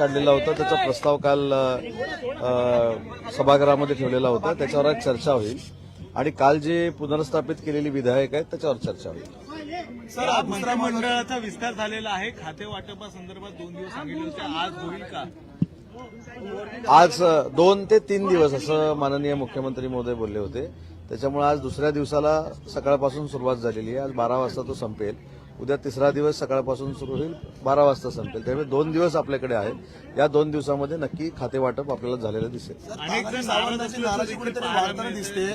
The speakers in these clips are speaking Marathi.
काढलेला होता. त्याचा प्रस्ताव काल सभागृहामध्ये ठेवलेला होता. त्याच्यावर आज चर्चा होईल. आणि काल जे पुनर्स्थापित केलेली विधायक आहेत त्याच्यावर चर्चा होईल. सर आज मंत्रिमंडळाचा विस्तार झालेला आहे. खाते वाटपासंदर्भात दोन दिवस सांगितले होते. आज होईल का? आज दोन ते तीन दिवस असं माननीय मुख्यमंत्री महोदय बोलले होते. त्याच्यामुळे आज दुसऱ्या दिवसाला सकाळपासून सुरुवात झालेली आहे. आज बारा वाजता तो संपेल. उद्या तिसरा दिवस सकाळपासून सुरू होईल. बारा वाजता संपेल. त्यामुळे दोन दिवस आपल्याकडे आहेत. या दोन दिवसामध्ये नक्की खाते वाटप आपल्याला झालेलं दिसेल. सावंतांची नाराजी कुठेतरी वाढताना. दिसते.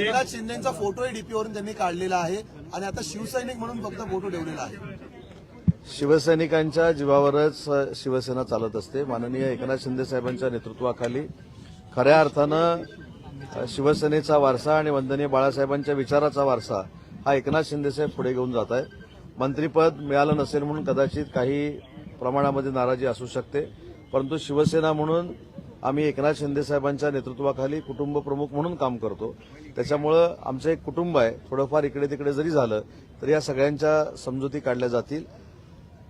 एकनाथ शिंदेचा फोटोही डीपीवरून त्यांनी काढलेला आहे आणि आता शिवसैनिक म्हणून फक्त फोटो ठेवलेला आहे. शिवसैनिकांच्या जीवावरच शिवसेना चालत असते. माननीय एकनाथ शिंदे साहेबांच्या नेतृत्वाखाली खऱ्या अर्थानं शिवसेनेचा वारसा आणि वंदनीय बाळासाहेबांच्या विचाराचा वारसा हा एकनाथ शिंदे साहेब पुढे घेऊन जात आहेत. मंत्रीपद मिळालं नसेल म्हणून कदाचित काही प्रमाणामध्ये नाराजी असू शकते. परंतु शिवसेना म्हणून आम्ही एकनाथ शिंदे साहेबांच्या नेतृत्वाखाली कुटुंब प्रमुख म्हणून काम करतो. त्याच्यामुळं आमचं एक कुटुंब आहे. थोडंफार इकडे तिकडे जरी झालं तरी या सगळ्यांच्या समजुती काढल्या जातील.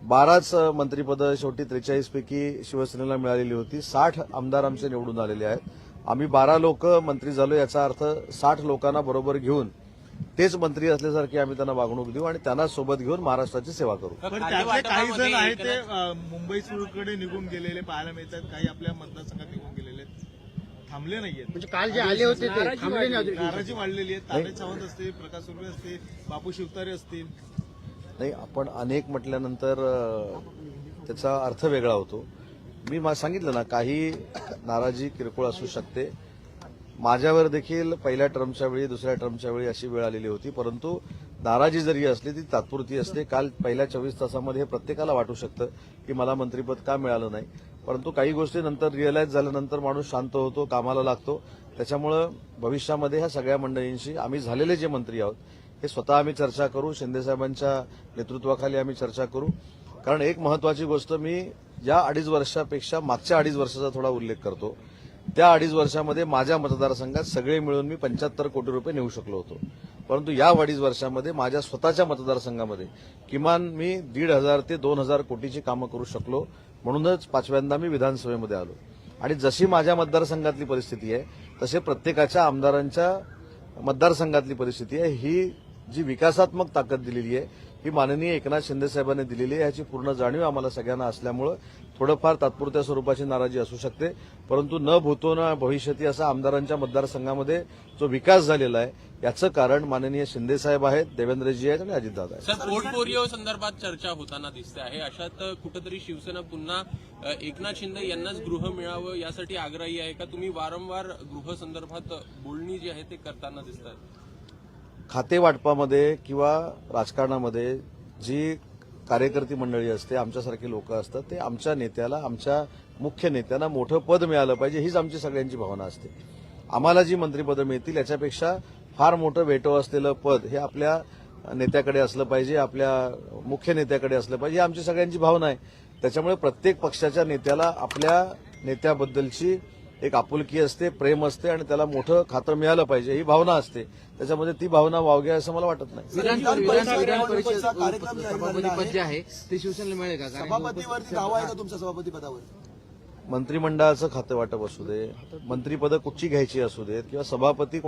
बाराच मंत्रिपदं शेवटी त्रेचाळीसपैकी शिवसेनेला मिळालेली होती. साठ आमदार आमचे निवडून आलेले आहेत. आम्ही बारा लोक मंत्री झालो याचा अर्थ साठ लोकांना बरोबर घेऊन तेच मंत्री असल्यासारखी आम्ही त्यांना वागणूक देऊ आणि त्यांना सोबत घेऊन महाराष्ट्राची सेवा करू. काही जण आहेत ते मुंबई सुरूकडे निघून गेलेले पाहायला मिळतात. काही आपल्या मतदारसंघात निघून गेलेले आहेत. थांबले नाहीयेत. म्हणजे काल जे आले होते ते थांबले नाही. नाराजी वाढलेली आहे तानाजी सावंत असतील प्रकाश सुर्वे असतील बापू शिवतारे असतील. नाही आपण अनेक म्हटल्यानंतर त्याचा अर्थ वेगळा होतो. मी मा- सांगितलं ना काही नाराजी किरकोळ असू शकते. माझ्यावर देखील पहिल्या टर्मच्या वेळी दुसऱ्या टर्मच्या वेळी अशी वेळ आलेली होती. परंतु नाराजी जरी असली ती तात्पुरती असते. काल पहिल्या चोवीस तासामध्ये हे प्रत्येकाला वाटू शकतं की मला मंत्रीपद का मिळालं नाही. परंतु काही गोष्टी नंतर रिअलाईज झाल्यानंतर माणूस शांत होतो कामाला लागतो. त्याच्यामुळं भविष्यामध्ये ह्या सगळ्या मंडळींशी आम्ही झालेले जे मंत्री आहोत हे स्वतः आम्ही चर्चा करू. शिंदेसाहेबांच्या नेतृत्वाखाली आम्ही चर्चा करू. कारण एक महत्वाची गोष्ट मी या अडीच वर्षापेक्षा मागच्या अडीच वर्षाचा थोडा उल्लेख करतो. त्या अडीच वर्षामध्ये माझ्या मतदारसंघात सगळे मिळून मी पंच्याहत्तर कोटी रुपये नेऊ शकलो होतो. परंतु या अडीच वर्षामध्ये माझ्या स्वतःच्या मतदारसंघामध्ये किमान मी दीड हजार ते दोन हजार कोटीची कामं करू शकलो म्हणूनच पाचव्यांदा मी विधानसभेमध्ये आलो. आणि जशी माझ्या मतदारसंघातली परिस्थिती आहे तसे प्रत्येकाच्या आमदारांच्या मतदारसंघातली परिस्थिती आहे. ही जी विकासात्मक ताकद दिलेली आहे ही माननीय एकनाथ शिंदे साहेबांनी दिलेली आहे. याची पूर्ण जाणीव आम्हाला सगळ्यांना असल्यामुळं थोडंफार तात्पुरत्या स्वरूपाची नाराजी असू शकते. परंतु न भूतो ना भविष्यती असा आमदारांच्या मतदारसंघामध्ये जो विकास झालेला आहे याचं कारण माननीय शिंदे साहेब आहेत देवेंद्रजी आहेत आणि अजितदादा आहेत. सर पोर्टफोलिओ संदर्भात चर्चा होताना दिसते आहे. अशात कुठेतरी शिवसेना पुन्हा एकनाथ शिंदे यांनाच गृह मिळावं यासाठी आग्रही आहे का? तुम्ही वारंवार गृह संदर्भात बोलणी जी आहे ते करताना दिसतात खाते वाटपामध्ये किंवा राजकारणामध्ये जी कार्यकर्ती मंडळी असते आमच्यासारखे लोक असतात ते आमच्या नेत्याला आमच्या मुख्य नेत्यांना मोठं पद मिळालं पाहिजे हीच आमची सगळ्यांची भावना असते. आम्हाला जी मंत्रिपदं मिळतील याच्यापेक्षा फार मोठं वेटो असलेलं पद हे आपल्या नेत्याकडे असलं पाहिजे आपल्या मुख्य नेत्याकडे असलं पाहिजे ही आमची सगळ्यांची भावना आहे. त्याच्यामुळे प्रत्येक पक्षाच्या नेत्याला आपल्या नेत्याबद्दलची एक आपुलकी असते प्रेम असते आणि त्याला मोठं खातं मिळालं पाहिजे ही भावना असते. त्याच्यामध्ये ती भावना वावगे असं मला वाटत नाही. आहे. जे आहे ते शिवसेनेला मिळेल का? कारण सभापतीवरती दावा आहे का तुमच्या सभापती पदावर? मंत्रिमंडळाचं खातं वाटप असू दे मंत्रिपदं कुठची घ्यायची असू देत किंवा सभापती